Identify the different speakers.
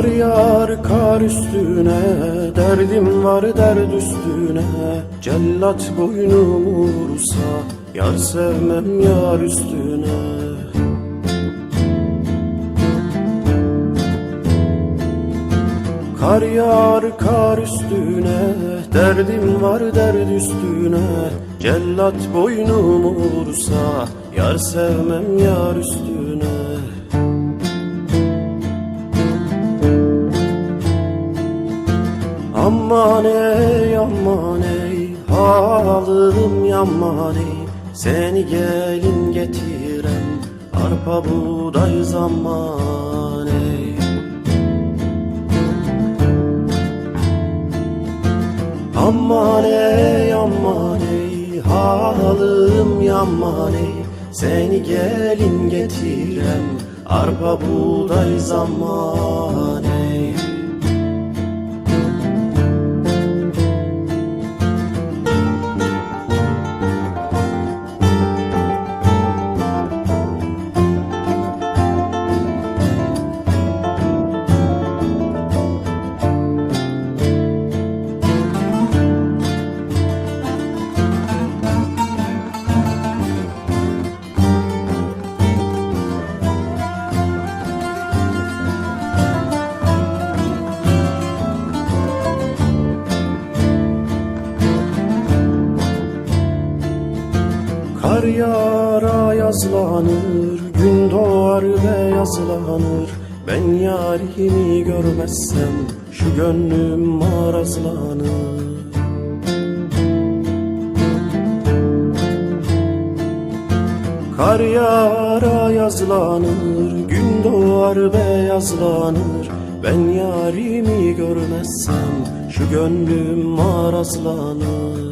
Speaker 1: yağar kar üstüne Derdim var derd üstüne. Cellat boynumu vursa Yar sevmem yar üstüne. Kar yağar kar üstüne Derdim var derd üstüne. Cellat boynumu vursa Yar sevmem yar üstüne Aman ey aman ey Halım yaman ey. Seni gelin getiren Arpa buğday zaman ey. Aman ey aman ey Halım yaman ey. Seni gelin getiren Arpa buğday zaman ey Kar yağar yazlanır Gün doğar ve yazlanır. Ben yarimi görmezsem Şu gönlüm marazlanır. Kar yağar yazlanır Gün doğar ve yazlanır. Ben yarimi görmezsem Şu gönlüm marazlanır